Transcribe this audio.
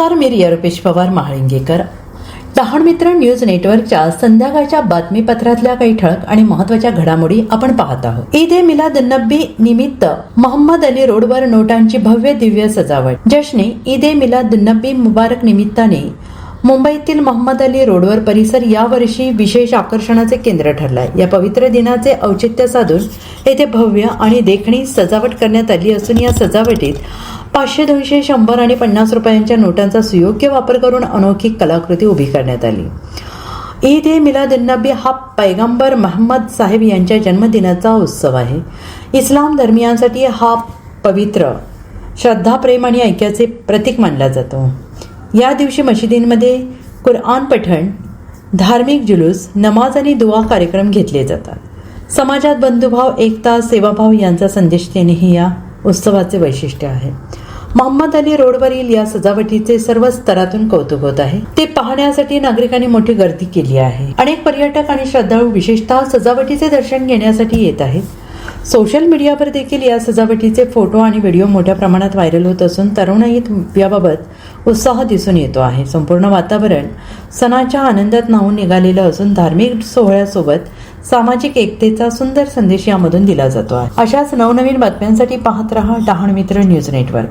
नमस्कार मी रिया रुपेश पवार महाळिंगेकर. डहाण मित्र न्यूज नेटवर्कच्या संध्याकाळच्या बातमीपत्रातल्या काही ठळक आणि महत्त्वाच्या घडामोडी आपण पाहत आहोत. ईद ए मिलाद नब्बी निमित्त मोहम्मद अली रोडवर नोटांची भव्य दिव्य सजावट. जश्ने ईद ए मिलाद नब्बी मुबारक निमित्ताने मुंबईतील मोहम्मद अली रोडवर परिसर यावर्षी विशेष आकर्षणाचे केंद्र ठरलाय. या पवित्र दिनाचे औचित्य साधून येथे भव्य आणि देखणी सजावट करण्यात आली असून या सजावटीत पाचशे दोनशे शंभर आणि पन्नास रुपयांच्या नोटांचा सुयोग्य वापर करून अनोखी कलाकृती उभी करण्यात आली. ईद ए मिलादुन्नबी हा पैगंबर महम्मद साहेब यांच्या जन्मदिनाचा उत्सव आहे. इस्लाम धर्मियांसाठी हा पवित्र श्रद्धा प्रेम आणि ऐक्याचे प्रतीक मानला जातो. या दिवशी मशिदींमध्ये कुरआन पठण धार्मिक जुलूस नमाज आणि दुवा कार्यक्रम घेतले जातात. समाजात बंधुभाव एकता सेवाभाव यांचा संदेश देणे या उत्सवाचे वैशिष्ट्य आहे. मोहम्मद अली रोडवरील या सजावटीचे सर्व स्तरातून कौतुक होत आहे. ते पाहण्यासाठी नागरिकांनी मोठी गर्दी केली आहे. अनेक पर्यटक आणि श्रद्धाळू विशेषतः सजावटीचे दर्शन घेण्यासाठी येत आहेत. सोशल मीडियावर देखील या सजावटीचे फोटो आणि व्हिडिओ मोठ्या प्रमाणात व्हायरल होत असून तरुणाईत याबाबत उत्साह दिसून येतो आहे. संपूर्ण वातावरण सणाच्या आनंदात न्हावून निघालेलं असून धार्मिक सोहळ्यासोबत सामाजिक एकतेचा सुंदर संदेश यामधून दिला जातो आहे. अशाच नवनवीन बातम्यांसाठी पाहत रहा डहाण मित्र न्यूज नेटवर्क.